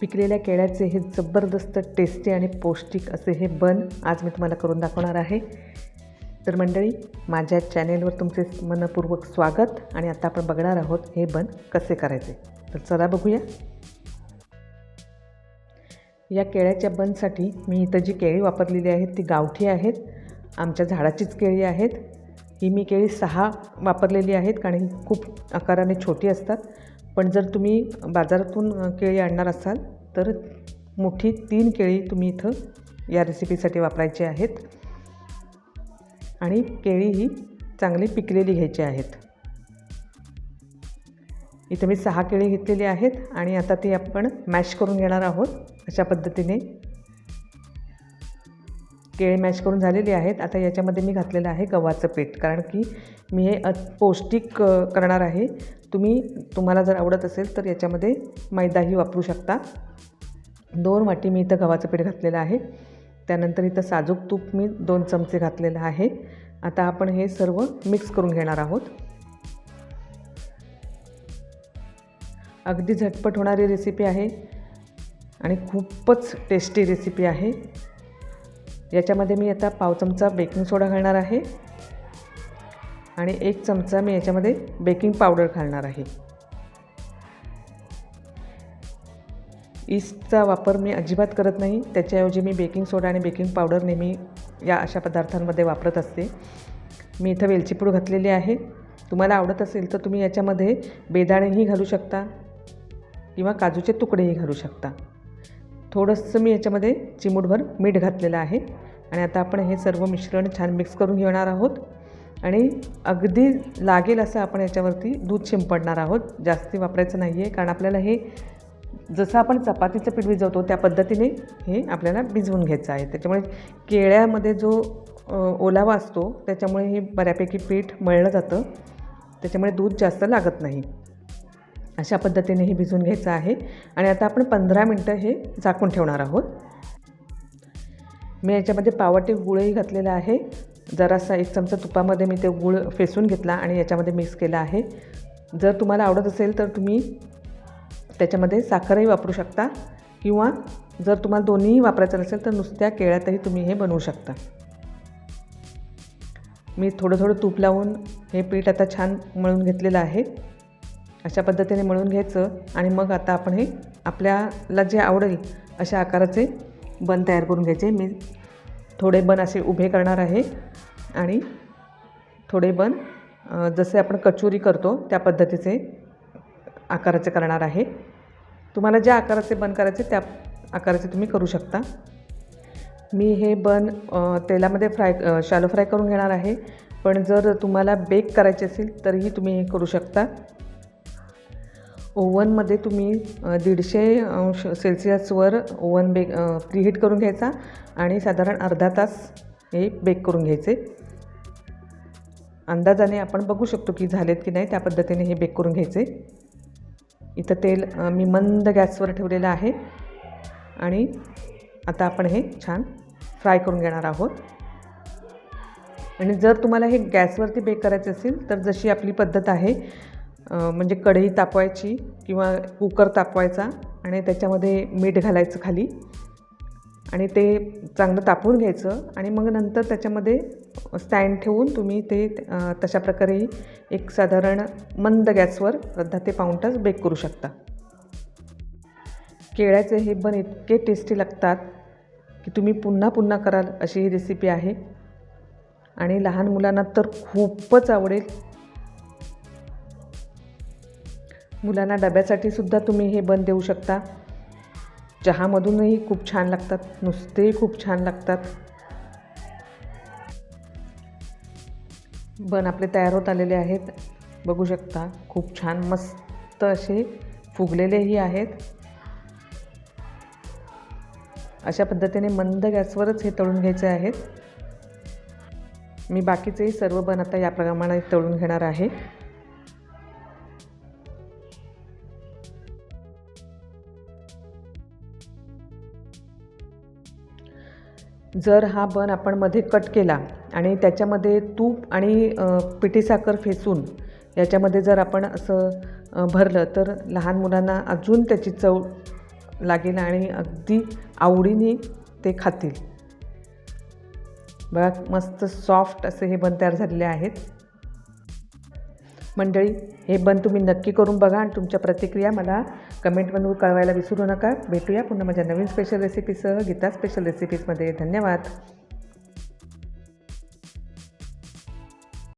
पिकलेल्या केळ्याचे हे जबरदस्त टेस्टी आणि पौष्टिक असे हे बन आज मी तुम्हाला करून दाखवणार आहे. तर मंडळी माझ्या चॅनेलवर तुमचे मनपूर्वक स्वागत आणि आता आपण बघणार आहोत हे बन कसे करायचे. तर चला बघूया. या केळ्याच्या बनसाठी मी इथं जी केळी वापरलेली आहेत ती गावठी आहेत. आमच्या झाडाचीच केळी आहेत. ही मी केळी सहा वापरलेली आहेत कारण ही खूप आकाराने छोटी असतात. पण जर तुम्ही बाजारातून केळी आणणार असाल तर मोठी तीन केळी तुम्ही इथं या रेसिपीसाठी वापरायची आहेत. आणि केळी ही चांगली पिकलेली घ्यायची आहेत. इथं मी सहा केळी घेतलेली आहेत आणि आता ती आपण मॅश करून घेणार आहोत. अशा पद्धतीने केळे मॅश करून झालेली आहेत. आता याच्यामध्ये मी घातलेलं आहे गव्हाचं पीठ. कारण की मी हे अ पौष्टिक करणार आहे. तुम्ही तुम्हाला जर आवडत असेल तर याच्यामध्ये मैदाही वापरू शकता. दोन वाटी मी इथं गव्हाचं पीठ घातलेलं आहे. त्यानंतर इथं साजूक तूप मी दोन चमचे घातलेलं आहे. आता आपण हे सर्व मिक्स करून घेणार आहोत. अगदी झटपट होणारी रेसिपी आहे. आणि खूपच टेस्टी रेसिपी आहे. याच्यामध्ये मी आता पाव चमचा बेकिंग सोडा घालणार आहे. आणि एक चमचा मी याच्यामध्ये बेकिंग पावडर घालणार आहे. ईस्टचा वापर मी अजिबात करत नाही. त्याच्याऐवजी मी बेकिंग सोडा आणि बेकिंग पावडर नेहमी या अशा पदार्थांमध्ये वापरत असते. मी इथं वेलचीपूड घातलेली आहे. तुम्हाला आवडत असेल तर तुम्ही याच्यामध्ये बेदाणेही घालू शकता किंवा काजूचे तुकडेही घालू शकता. थोडंसं मी याच्यामध्ये चिमूटभर मीठ घातलेलं आहे. आणि आता आपण हे सर्व मिश्रण छान मिक्स करून घेणार आहोत. आणि अगदी लागेल असं आपण याच्यावरती दूध शिंपडणार आहोत. जास्ती वापरायचं नाही आहे कारण आपल्याला हे जसं आपण चपातीचं पीठ भिजवतो त्या पद्धतीने हे आपल्याला भिजवून घ्यायचं आहे. त्याच्यामुळे केळ्यामध्ये जो ओलावा असतो त्याच्यामुळे हे बऱ्यापैकी पीठ मळलं जातं. त्याच्यामुळे दूध जास्त लागत नाही. अशा पद्धतीने हे भिजून घ्यायचं आहे. आणि आता आपण पंधरा मिनटं हे झाकून ठेवणार आहोत. मी याच्यामध्ये पावटे गुळही घातलेला आहे. जरासा एक चमचा तुपामध्ये मी ते गुळ फेसून घेतला आणि याच्यामध्ये मिक्स केला आहे. जर तुम्हाला आवडत असेल तर तुम्ही त्याच्यामध्ये साखरही वापरू शकता किंवा जर तुम्हाला दोन्हीही वापरायचं असेल तर नुसत्या केळ्यातही तुम्ही हे बनवू शकता. मी थोडं थोडं तूप लावून हे पीठ आता छान मळून घेतलेलं आहे. अशा पद्धतीने मळून घ्यायचं आणि मग आता आपण हे आपल्याला जे आवडेल अशा आकाराचे बन तयार करून घ्यायचे. मी थोडे बन असे उभे करणार आहे आणि थोडे बन जसे आपण कचोरी करतो त्या पद्धतीचे आकाराचे करणार आहे. तुम्हाला ज्या आकाराचे बन करायचे त्या आकाराचे तुम्ही करू शकता. मी हे बन तेलामध्ये फ्राय शालो शॅलो फ्राय करून घेणार आहे. पण जर तुम्हाला बेक करायचे असेल तरीही तुम्ही हे करू शकता. ओव्हनमध्ये तुम्ही दीडशे अंश सेल्सिअसवर ओव्हन बेक प्रीहीट करून घ्यायचा आणि साधारण अर्धा तास हे बेक करून घ्यायचे. अंदाजाने आपण बघू शकतो की झालेत की नाही त्या पद्धतीने हे बेक करून घ्यायचे. इथं तेल मी मंद गॅसवर ठेवलेलं आहे आणि आता आपण हे छान फ्राय करून घेणार आहोत. आणि जर तुम्हाला हे गॅसवरती बेक करायचे असेल तर जशी आपली पद्धत आहे म्हणजे कढई तापवायची किंवा कुकर तापवायचा आणि त्याच्यामध्ये मीठ घालायचं खाली. आणि ते चांगलं तापवून घ्यायचं आणि मग नंतर त्याच्यामध्ये स्टँड ठेवून तुम्ही ते तशा प्रकारे एक साधारण मंद गॅसवर अर्धा ते पाऊण तास बेक करू शकता. केळ्याचे हे बन इतके टेस्टी लागतात की तुम्ही पुन्हा पुन्हा कराल अशी ही रेसिपी आहे. आणि लहान मुलांना तर खूपच आवडेल मुलांना डब्यासाठी सुद्धा तुम्ही हे बन देऊ शकता. चहामधूनही खूप छान लागतात. नुसतेही खूप छान लागतात. बन आपले तयार होत आलेले आहेत. बघू शकता खूप छान मस्त असे फुगलेलेही आहेत. अशा पद्धतीने मंद गॅसवरच हे तळून घ्यायचे आहेत. मी बाकीचेही सर्व बन आता या प्रमाणात तळून घेणार आहे. जर हा बन आपण मध्ये कट केला आणि त्याच्यामध्ये तूप आणि अ, पिठी साखर फेसून याच्यामध्ये जर आपण असं भरलं तर लहान मुलांना अजून त्याची चव लागेल आणि अगदी आवडीने ते खातील. बघा मस्त सॉफ्ट असे हे बन तयार झालेले आहेत. मंडळी हे बंद तुम्ही नक्की करून बघा आणि तुमच्या प्रतिक्रिया मला कमेंटमधून कळवायला विसरू नका. भेटूया पुन्हा माझ्या नवीन स्पेशल रेसिपीसह गीता स्पेशल रेसिपीजमध्ये धन्यवाद.